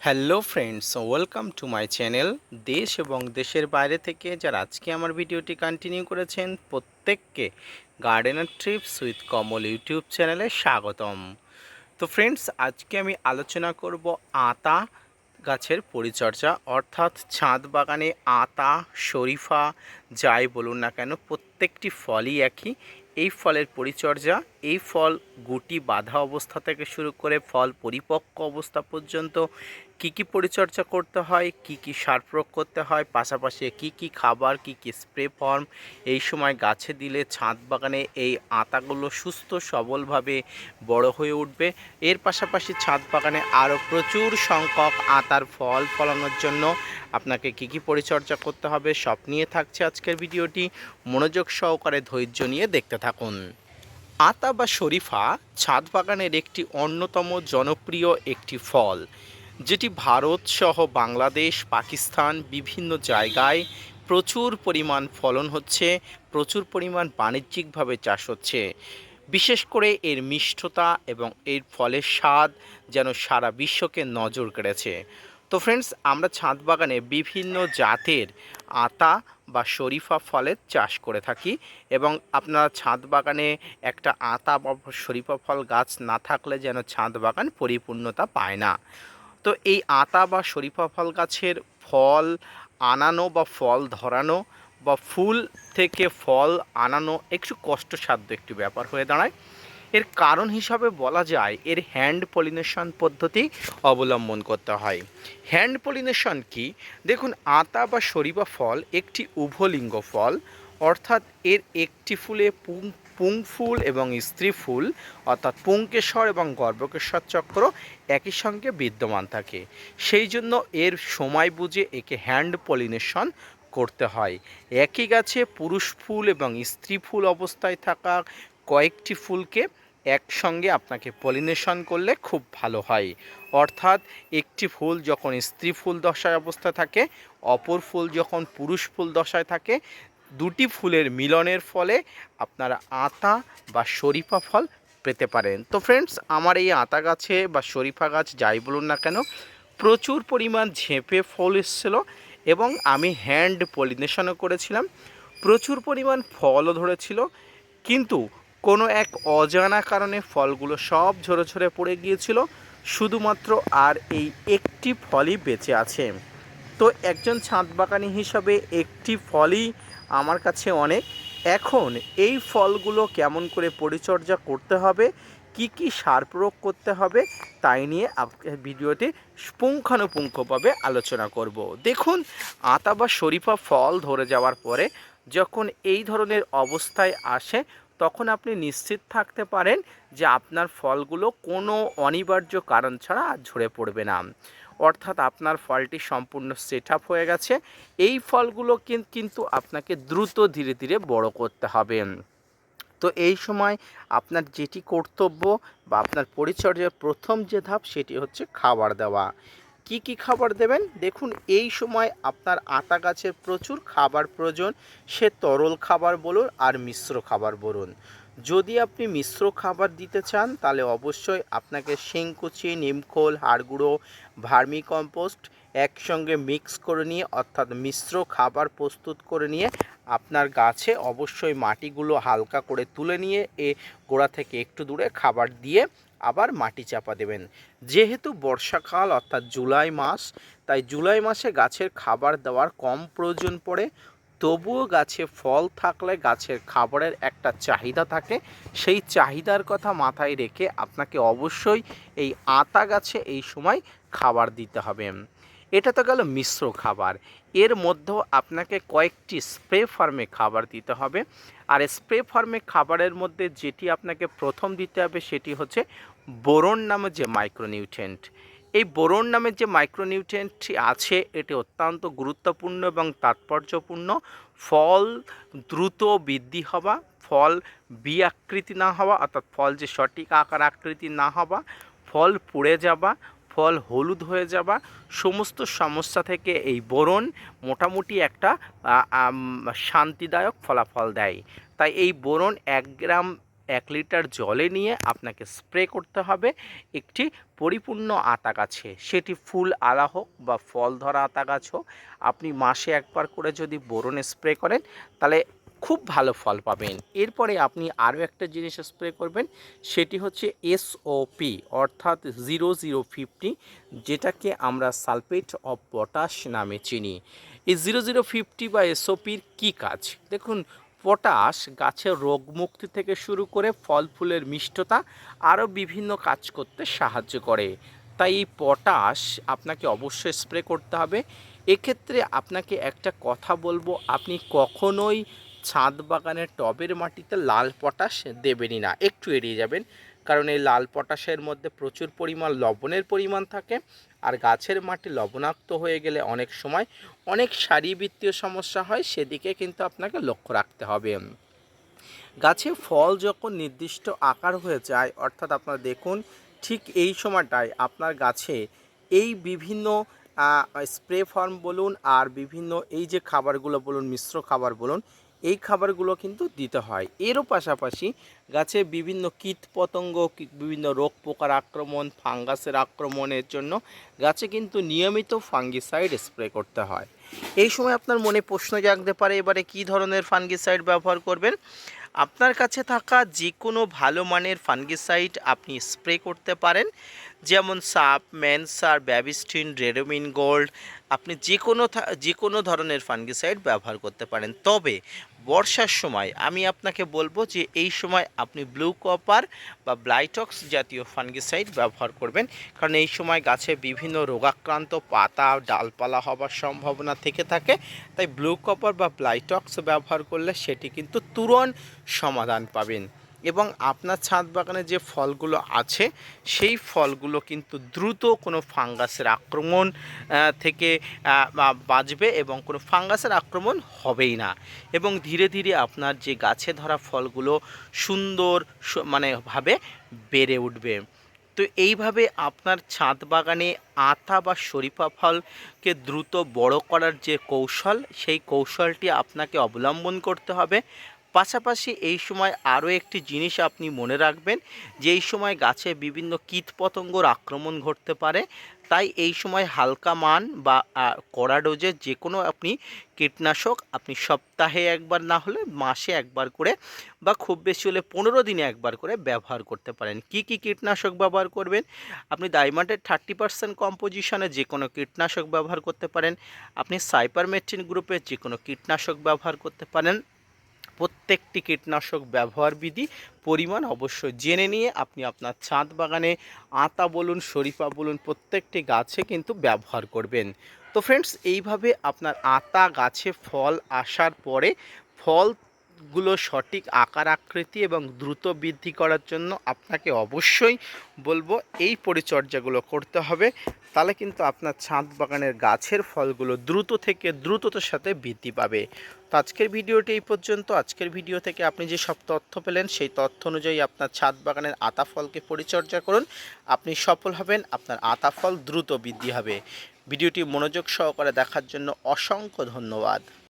Hello friends welcome to my channel দেশ এবং দেশের বাইরে থেকে যারা আজকে আমার ভিডিওটি কন্টিনিউ করেছেন প্রত্যেককে gardener trips with Kamal YouTube চ্যানেলে স্বাগতম। তো ফ্রেন্ডস আজকে আমি আলোচনা করব আতা গাছের পরিচর্যা অর্থাৎ ছাদ বাগানে আতা শরীফা যাই বলুন না কেন প্রত্যেকটি ফলই একই এই ফলের পরিচর্যা, এই ফল গুটি বাঁধা অবস্থা থেকে শুরু করে ফল পরিপক্ক অবস্থা পর্যন্ত কি কি পরিচর্যা করতে হয়, কি কি সার প্রয়োগ করতে হয়, পাশাপাশি কি কি খাবার, কি কি স্প্রে ফর্ম এই সময় গাছে দিলে ছাদ বাগানে এই আতাগুলো সুস্থ, সবলভাবে বড় হয়ে উঠবে। এর পাশাপাশি ছাদ বাগানে আরও প্রচুর সংখ্যক আতার ফল ফলানোর জন্য আপনাকে কি কি পরিচর্যা করতে হবে, সব নিয়ে থাকছে আজকের ভিডিওটি। মনোযোগ সহকারে ধৈর্য নিয়ে দেখতে থাকুন। আতা বা শরীফা ছাদ বাগানের একটি অন্যতম জনপ্রিয় একটি ফল। যেটি ভারত সহ বাংলাদেশ, পাকিস্তান বিভিন্ন জায়গায় প্রচুর পরিমাণ ফলন হচ্ছে, প্রচুর পরিমাণ বাণিজ্যিকভাবে চাষ হচ্ছে। বিশেষ করে এর মিষ্টতা এবং এর ফলের স্বাদ যেন সারা বিশ্বকে নজর কেড়েছে। তো ফ্রেন্ডস আমরা ছাদ বাগানে বিভিন্ন জাতের আতা বা শরীফা ফলের চাষ করে থাকি এবং আপনারা ছাদ বাগানে একটা আতা বা শরীফা ফল গাছ না থাকলে যেন ছাদ বাগান পরিপূর্ণতা পায় না। তো এই আতা বা শরীফা ফল গাছের ফল আনানো বা ফল ধরানো বা ফুল থেকে ফল আনানো একটু কষ্টসাধ্য একটি ব্যাপার হয়ে দাঁড়ায়। এর কারণ হিসাবে বলা যায় এর হ্যান্ড পলিনেশন পদ্ধতি অবলম্বন করতে হয়। হ্যান্ড পলিনেশন কি? দেখুন, আতা বা শরীফা ফল একটি উভলিঙ্গ ফল, অর্থাৎ এর একটি ফুলে পুং পুং ফুল এবং স্ত্রী ফুল অর্থাৎ পুংকেশ্বর এবং গর্ভকেশ্বর চক্র একই সঙ্গে বিদ্যমান থাকে। সেই জন্য এর সময় বুঝে একে হ্যান্ড পলিনেশন করতে হয়। একই গাছে পুরুষ ফুল এবং স্ত্রী ফুল অবস্থায় থাকা কয়েকটি ফুলকে একসঙ্গে আপনাকে পলিনেশন করলে খুব ভালো হয়। অর্থাৎ একটি ফুল যখন স্ত্রী ফুল দশায় অবস্থা থাকে, অপর ফুল যখন পুরুষ ফুল দশায় থাকে দুটি ফুলের মিলনের ফলে আপনারা আতা বা শরীফা ফল পেতে পারেন। তো ফ্রেন্ডস আমার এই আতা গাছে বা শরীফা গাছ যাই বলুন না কেন, প্রচুর পরিমাণ ঝেঁপে ফল এসেছিল এবং আমি হ্যান্ড পলিনেশনও করেছিলাম। প্রচুর পরিমাণ ফলও ধরেছিল, কিন্তু কোনো এক অজানা কারণে ফলগুলো সব ঝরে ঝরে পড়ে গিয়েছিল, শুধুমাত্র আর এই একটি ফলই বেঁচে আছে। তো একজন ছাদ বাগানি হিসাবে একটি ফলই আমার কাছে অনেক। এখন এই ফলগুলো কেমন করে পরিচর্যা করতে হবে? কি কি সার প্রয়োগ করতে হবে? তাই নিয়ে ভিডিওতে পুঙ্খানুপুঙ্খভাবে আলোচনা করব। দেখুন, আতা বা শরীফা ফল ধরে যাওয়ার পরে যখন এই ধরনের অবস্থায় আসে, তখন আপনি নিশ্চিত থাকতে পারেন যে আপনার ফলগুলো কোনো অনিবার্য কারণ ছাড়া আর ঝরে পড়বে না। অর্থাৎ আপনার ফলটি সম্পূর্ণ সেট আপ হয়ে গেছে। এই ফলগুলো কিন- কিন্তু আপনাকে দ্রুত ধীরে ধীরে বড় করতে হবে। তো এই সময় আপনার যেটি কর্তব্য বা আপনার পরিচর্যার প্রথম যে ধাপ সেটি হচ্ছে খাবার দেওয়া। কি কি খাবার দেবেন? দেখুন, এই সময় আপনার আতা গাছের প্রচুর খাবার প্রয়োজন। সে তরল খাবার বলুন আর মিশ্র খাবার বলুন। যদি আপনি মিশ্র খাবার দিতে চান, তাহলে অবশ্যই আপনাকে শিংকুচি, নিমখোল, হাড়গুঁড়ো, ভার্মি কম্পোস্ট একসঙ্গে মিক্স করে নিয়ে, অর্থাৎ মিশ্র খাবার প্রস্তুত করে নিয়ে আপনার গাছে অবশ্যই মাটিগুলো হালকা করে তুলে নিয়ে, এ গোড়া থেকে একটু দূরে খাবার দিয়ে আবার মাটি চাপা দেবেন। যেহেতু বর্ষাকাল, অর্থাৎ জুলাই মাস, তাই জুলাই মাসে গাছের খাবার দেওয়ার কম প্রয়োজন পড়ে। তবুও গাছে ফল থাকলে গাছের খাবারের একটা চাহিদা থাকে। সেই চাহিদার কথা মাথায় রেখে আপনাকে অবশ্যই এই আতা গাছে এই সময় খাবার দিতে হবে। এটা তো গেল মিশ্র খাবার। এর মধ্যেও আপনাকে কয়েকটি স্প্রে ফার্মে খাবার দিতে হবে। আর স্প্রে ফার্মে খাবারের মধ্যে যেটি আপনাকে প্রথম দিতে হবে সেটি হচ্ছে বোরন নামে যে মাইক্রোনিউট্রেন্ট এই বোরন নামের যে মাইক্রোনিউট্রেন্টটি আছে, এটি অত্যন্ত গুরুত্বপূর্ণ এবং তাৎপর্যপূর্ণ। ফল দ্রুত বৃদ্ধি হওয়া, ফল বি আকৃতি না হওয়া, অর্থাৎ ফল যে সঠিক আকার আকৃতি না হওয়া, ফল পুড়ে যাওয়া, ফল হলুদ হয়ে যাওয়া, সমস্ত সমস্যা থেকে এই বোরন মোটামুটি একটা শান্তিদায়ক ফলাফল দেয়। তাই এই বোরন এক গ্রাম এক লিটার জলে নিয়ে আপনাকে স্প্রে করতে হবে। একটি পরিপূর্ণ আতা গাছে, সেটি ফুল আলা হোক বা ফল ধরা আতা গাছ হোক। আপনি মাসে একবার করে যদি বোরনে স্প্রে করেন, তাহলে খুব ভালো ফল পাবেন। এরপরে আপনি আরও একটা জিনিস স্প্রে করবেন, সেটি হচ্ছে এসওপি অর্থাৎ জিরো জিরো ফিফটি যেটাকে আমরা সালফেট অফ পটাশ নামে চিনি। এই জিরো জিরো ফিফটি বা এসওপির কী কাজ? দেখুন পটাশ গাছের রোগমুক্তি থেকে শুরু করে ফল ফুলের মিষ্টতা আরও বিভিন্ন কাজ করতে সাহায্য করে। তাই এই পটাশ আপনাকে অবশ্যই স্প্রে করতে হবে। এক্ষেত্রে আপনাকে একটা কথা বলব, আপনি কখনোই ছাদ বাগানের টবের মাটিতে লাল পটাশ দেবেনই না, একটু এড়িয়ে যাবেন। কারণ এই লাল পটাশের মধ্যে প্রচুর পরিমাণ লবণের পরিমাণ থাকে আর গাছের মাটি লবণাক্ত হয়ে গেলে অনেক সময় অনেক শারীরবৃত্তীয় সমস্যা হয়, সেদিকে কিন্তু আপনাকে লক্ষ্য রাখতে হবে। গাছে ফল যখন নির্দিষ্ট আকার হয়ে যায়, অর্থাৎ আপনারা দেখুন ঠিক এই সময়টায় আপনার গাছে এই বিভিন্ন স্প্রে ফর্ম বলুন আর বিভিন্ন এই যে খাবারগুলো বলুন, মিশ্র খাবার বলুন এই খাবারগুলো কিন্তু দিতে হয়। এরও পাশাপাশি গাছে বিভিন্ন কীট পতঙ্গ বিভিন্ন রোগ পোকার আক্রমণ, ফাঙ্গাসের আক্রমণের জন্য গাছে কিন্তু নিয়মিত ফাঙ্গিসাইড স্প্রে করতে হয়। এই সময় আপনার মনে প্রশ্ন জাগতে পারে, এবারে কি ধরনের ফাঙ্গিসাইড ব্যবহার করবেন? আপনার কাছে থাকা যে কোনো ভালো মানের ফানগিসাইড আপনি স্প্রে করতে পারেন। যেমন সাপ, ম্যানসার, ব্যাবিস্টিন, রেডোমিন গোল্ড, আপনি যে কোনো যে কোনো ধরনের ফানগিসাইড ব্যবহার করতে পারেন। তবে বর্ষার সময় আমি আপনাকে বলব যে এই সময় আপনি ব্লু কপার বা ব্লাইটক্স জাতীয় ফাঙ্গিসাইড ব্যবহার করবেন। কারণ এই সময় গাছে বিভিন্ন রোগাক্রান্ত পাতা, ডালপালা হবার সম্ভাবনা থেকে থাকে। তাই ব্লু কপার বা ব্লাইটক্স ব্যবহার করলে সেটি কিন্তু তুরন্ত সমাধান পাবেন। এবং আপনার ছাদ বাগানে যে ফলগুলো আছে, সেই ফলগুলো কিন্তু দ্রুত কোনো ফাঙ্গাসের আক্রমণ থেকে বাঁচবে এবং কোনো ফাঙ্গাসের আক্রমণ হবেই না। এবং ধীরে ধীরে আপনার যে গাছে ধরা ফলগুলো সুন্দর মানে ভাবে বেড়ে উঠবে। তো এইভাবে আপনার ছাদ বাগানে আতা বা শরীফা ফলকে দ্রুত বড় করার যে কৌশল, সেই কৌশলটি আপনাকে অবলম্বন করতে হবে। পাশাপাশি এই সময় আরও একটি জিনিস আপনি মনে রাখবেন, যে এই সময় গাছে বিভিন্ন কীটপতঙ্গর আক্রমণ ঘটতে পারে, তাই এই সময় হালকা মান বা কড়া ডোজের যে কোনো আপনি কীটনাশক আপনি সপ্তাহে একবার না হলে মাসে একবার করে বা খুব বেশি হলে পনেরো দিনে একবার করে ব্যবহার করতে পারেন। কি কি কীটনাশক ব্যবহার করবেন? আপনি ডায়মন্ডের থার্টি পার্সেন্ট কম্পোজিশনে যে কোনো কীটনাশক ব্যবহার করতে পারেন, আপনি সাইপারমেট্রিন গ্রুপের যে কোনো কীটনাশক ব্যবহার করতে পারেন। প্রত্যেকটি কীটনাশক ব্যবহার বিধি পরিমাণ অবশ্যই জেনে নিয়ে আপনি আপনার ছাদ বাগানে আতা বলুন, শরিফা বলুন, প্রত্যেকটি গাছে কিন্তু ব্যবহার করবেন। তো ফ্রেন্ডস এইভাবে আপনার আতা গাছে ফল আসার পরে ফলগুলো সঠিক আকার, আকৃতি এবং দ্রুত বৃদ্ধি করার জন্য আপনাকে অবশ্যই বলব এই পরিচর্যাগুলো করতে হবে। তাহলে কিন্তু আপনার ছাদ বাগানের গাছের ফলগুলো দ্রুত থেকে দ্রুততার সাথে বৃদ্ধি পাবে। তো আজকের ভিডিওটি এই পর্যন্ত। আজকের ভিডিও থেকে আপনি যে সব তথ্য পেলেন, সেই তথ্য অনুযায়ী আপনার ছাদ বাগানের আতা ফলকে পরিচর্যা করুন। আপনি সফল হবেন, আপনার আতা ফল দ্রুত বৃদ্ধি হবে। ভিডিওটি মনোযোগ সহকারে দেখার জন্য অসংখ্য ধন্যবাদ।